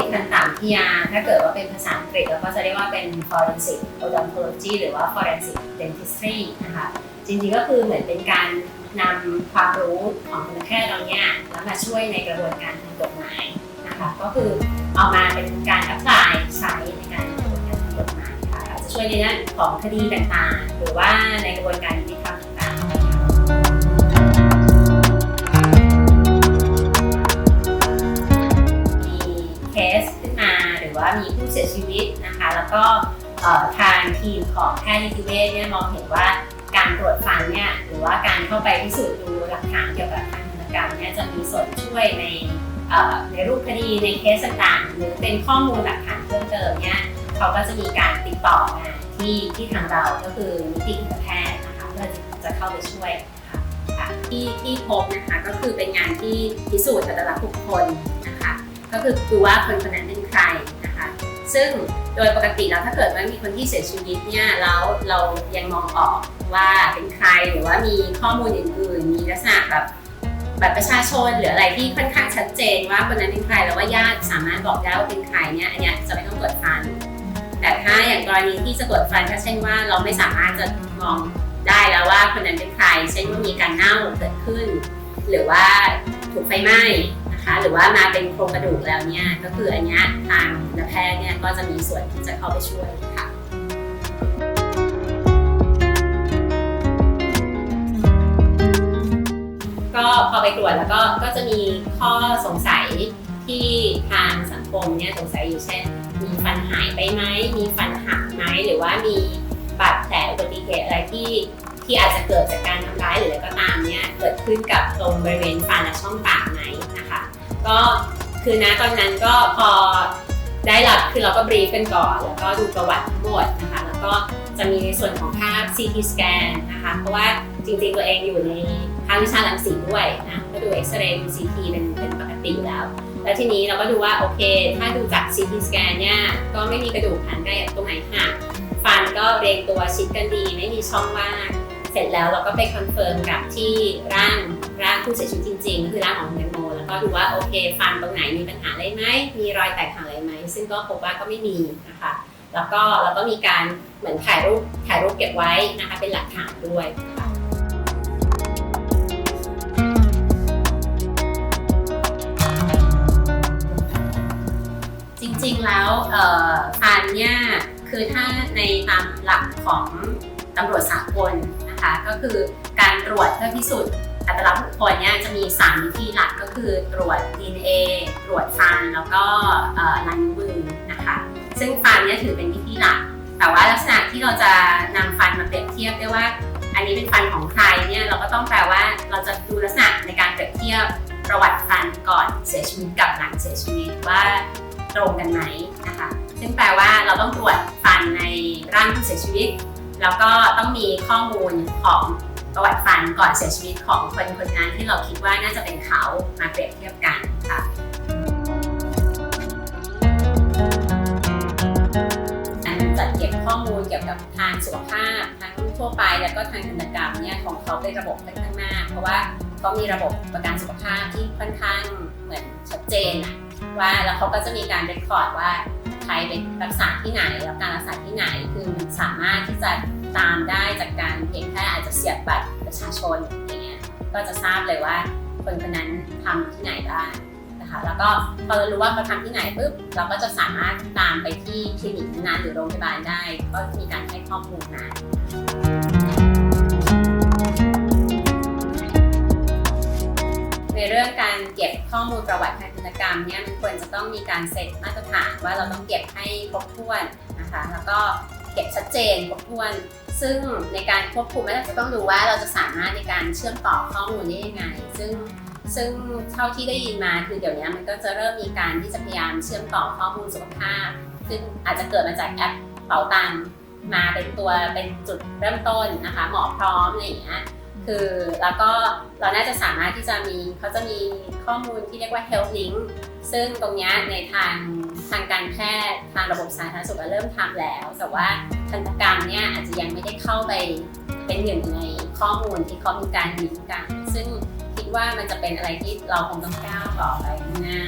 จริงๆทันตามพิยาถ้าเกิดว่าเป็นภาษาอังกฤษเราก็จะเรียกว่าเป็น forensic odontology หรือว่า forensic dentistry นะคะจริงๆก็คือเหมือนเป็นการนำความรู้ของทันแพทย์เราเนี่ยแล้วมาช่วยในกระบวนการทางกฎหมายนะคะก็คือเอามาเป็นการ apply ใช้ในการกระบวนการทางกฎหมายค่ะอาจะช่วยในด้านของคดีต่างๆ หรือว่าในกระบวนการยุติ ทีมของแพทย์นิติเวชเนี่ยมองเห็นว่าการตรวจฟันเนี่ยหรือว่าการเข้าไปพิสูจน์ดูหลักฐานเกี่ยวกับทางธนกรรมเนี่ยจะมีส่วนช่วยในในรูปคดีในเคสต่างๆ หรือเป็นข้อมูลหลักฐานเพิ่มเติมเนี่ยเขาก็จะมีการติดต่อมาที่ที่ทางเราก็คือนิติแพทย์นะคะเพื่อจะเข้าไปช่วยคะค่ะที่ที่พบนะคะก็คือเป็นงานที่พิสูจน์อัตลักษณ์บุคคลนะคะก็คือดูว่าคนคนนั้นเป็นใครนะคะ ซึ่ง โดยปกติแล้วถ้าเกิดว่ามีคนที่เสียชีวิตเนี่ยแล้วเรายังมองออกว่าเป็นใครหรือว่ามีข้อมูลอื่นๆ มีลักษณะแบบบัตรประชาชนหรืออะไรที่ค่อนข้างชัดเจนว่าคนนั้นเป็นใครแล้วว่าญาติสามารถบอกได้ว่าเป็นใครเนี่ยอันเนี้ยจะไม่ต้องตรวจฟัน แต่ถ้าอย่างกรณีที่จะตรวจฟันก็เช่นว่าเราไม่สามารถจะมองได้แล้วว่าคนนั้นเป็นใคร เช่นว่ามีการเน่าเกิดขึ้น หรือว่าถูกไฟไหม้ นะคะ หรือว่ามาเป็นโครงกระดูกแล้วเนี่ยก็คืออันนี้ทางนแพทย์เนี่ยก็จะมีส่วนที่จะเข้าไปช่วยค่ะก็พอไปตรวจแล้วก็ก็จะมีข้อสงสัยที่ทางสังคมเนี่ยสงสัยอยู่เช่น มีฟันหายไปไหมมีฟันหักไหมหรือว่ามีบาดแผลอุบัติเหตุอะไรที่ ที่อาจจะเกิดจากการทำร้ายหรืออะไรก็ตามเนี่ยเกิดขึ้นกับตรงบริเวณฟันและช่องปากไหมนะคะ ก็คือนะตอนนั้นก็พอได้รับคือเราก็บรีฟกันก่อน แล้วก็ดูประวัติทั้งหมดนะคะแล้วก็จะมีในส่วนของภาพ CT scan นะคะเพราะว่าจริงๆตัวเองอยู่ในภาควิชารังสีด้วยนะก็ดูเอ็กซเรย์ดู CT เป็นเป็นปกติแล้ว แล้วทีนี้เราก็ดูว่าโอเค ถ้าดูจาก CT scan เนี่ยก็ไม่มีกระดูกหันได้ตรงไหนหักฟันก็เรียงตัวชิดกันดีไม่มีช่องว่าง เสร็จแล้วเราก็ไปคอนเฟิร์มกับที่ร่างร่างผู้เสียชีวิตจริงๆก็คือร่างของแตงโมแล้วก็ดูว่าโอเคฟันตรงไหนมีปัญหาอะไรไหมมีรอยแตกหักอะไรไหมซึ่งก็พบว่าก็ไม่มีนะคะแล้วก็เราก็มีการเหมือนถ่ายรูปถ่ายรูปเก็บไว้นะคะเป็นหลักฐานด้วยจริงๆแล้วฟันเนี่ยคือถ้าในตามหลักของตำรวจสากล นะคะ ก็คือการตรวจเพื่อพิสูจน์อัตลักษณ์บุคคลเนี่ยจะมี 3 วิธีหลักก็คือตรวจ DNA ตรวจฟันแล้วก็ลายนิ้วมือนะคะ ซึ่งฟันเนี่ยถือเป็นวิธีหลัก แต่ว่าลักษณะที่เราจะนำฟันมาเปรียบเทียบได้ว่า อันนี้เป็นฟันของใครเนี่ยเราก็ต้องแปลว่าเราจะดูลักษณะในการเปรียบเทียบประวัติฟันก่อนเสียชีวิตกับหลังเสียชีวิตว่าตรงกันไหมนะคะ ซึ่งแปลว่าเราต้องตรวจฟันในร่างผู้เสียชีวิต แล้วก็ต้องมีข้อมูลของประวัติฟันก่อนเสียชีวิตของคนคนนั้นที่เราคิดว่าน่าจะเป็นเขามาเปรียบเทียบกันค่ะการจัดเก็บข้อมูลเกี่ยวกับทางสุขภาพทางทั่วไป แล้วก็ทางธนกรรมเนี่ยของเขาเป็นระบบค่อนข้างมากเพราะว่าเขามีระบบประกันสุขภาพที่ค่อนข้างเหมือนชัดเจนอะว่าแล้วเขาก็จะมีการเรคคอร์ดว่า รไปรักษาที่ไหนแล้วการรักษาที่ไหน คือมันสามารถที่จะตามได้จากการเพียงแค่อาจจะเสียบบัตรประชาชนอย่างเงี้ยก็จะทราบเลยว่าคนคนนั้นทำที่ไหนได้นะคะแล้วก็พอเรารู้ว่าเขาทำที่ไหนปุ๊บเราก็จะสามารถตามไปที่คลินิกนั้นหรือโรงพยาบาลได้ ก็มีการให้ข้อมูลนะ ในเรื่องการเก็บข้อมูลประวัติทางธุรกรรมเนี่ยมันควรจะต้องมีการเซตมาตรฐานว่าเราต้องเก็บให้ครบถ้วนนะคะแล้วก็เก็บชัดเจนครบถ้วน ซึ่งในการควบคุมเราจะต้องดูว่าเราจะสามารถในการเชื่อมต่อข้อมูลได้ยังไง ซึ่งซึ่งเท่าที่ได้ยินมาคือเดี๋ยวนี้มันก็จะเริ่มมีการที่จะพยายามเชื่อมต่อข้อมูลสุขภาพ ซึ่งอาจจะเกิดมาจากแอปเป๋าตังมาเป็นตัวเป็นจุดเริ่มต้นนะคะหมอพร้อมอะไรอย่างเงี้ย คือแล้วก็เราน่าจะสามารถที่จะมีเขาจะมีข้อมูลที่เรียกว่า health link ซึ่งตรงนี้ในทางทางการแพทย์ทางระบบสาธารณสุขเริ่มทำแล้ว แต่ว่าทันตกรรมเนี่ยอาจจะยังไม่ได้เข้าไปเป็นหนึ่งในข้อมูลที่เขามีการลิงก์กัน ซึ่งคิดว่ามันจะเป็นอะไรที่เราคงต้องก้าวต่อไปข้างหน้า